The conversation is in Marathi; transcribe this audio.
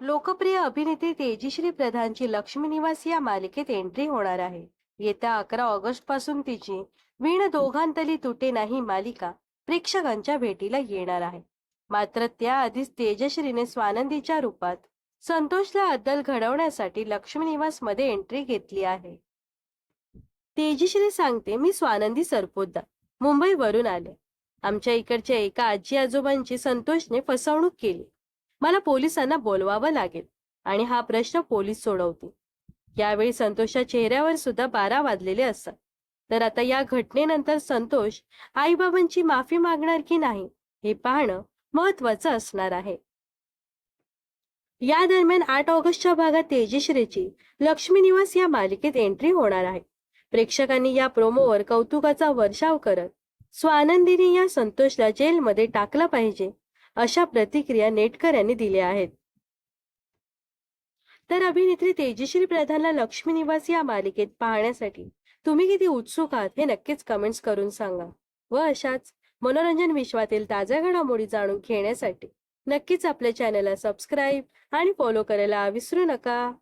लोकप्रिय अभिनेत्री तेजश्री प्रधानची लक्ष्मी निवास या मालिकेत एंट्री होणार आहे. येत्या अकरा ऑगस्टपासून तिची वीण दोघांतली तुटे नाही मालिका प्रेक्षकांच्या भेटीला येणार आहे. मात्र त्याआधीच तेजश्रीने स्वानंदीच्या रूपात संतोषला अद्दल घडवण्यासाठी लक्ष्मी निवासमध्ये एंट्री घेतली आहे. तेजश्री सांगते मी स्वानंदी सरपोतदार. मुंबईवरून आले. आमच्या इकडच्या एका आजी आजोबांची संतोषने फसवणूक केली. मला पोलिसांना बोलवावं लागेल आणि हा प्रश्न पोलीस सोडवतील. यावेळी संतोषच्या चेहऱ्यावर सुद्धा बारा वाजलेले असतात. तर आता या घटनेनंतर संतोष आईबाबांची माफी मागणार की नाही हे पाहणं महत्वाचं असणार आहे. या दरम्यान आठ ऑगस्टच्या भागात तेजश्रीची लक्ष्मी निवास या मालिकेत एंट्री होणार आहे. प्रेक्षकांनी या प्रोमोवर कौतुकाचा वर्षाव करत स्वानंदीने या संतोषला जेलमध्ये टाकलं पाहिजे. अशा प्रतिक्रिया नेटकऱ्यांनी दिल्या आहेत. तर अभिनेत्री तेजश्री प्रधानला लक्ष्मी निवास या मालिकेत पाहण्यासाठी तुम्ही किती उत्सुक आहात हे नक्कीच कमेंट्स करून सांगा व अशाच मनोरंजन विश्वातील ताज्या घडामोडी जाणून घेण्यासाठी नक्कीच आपल्या चॅनलला सबस्क्राईब आणि फॉलो करायला विसरू नका.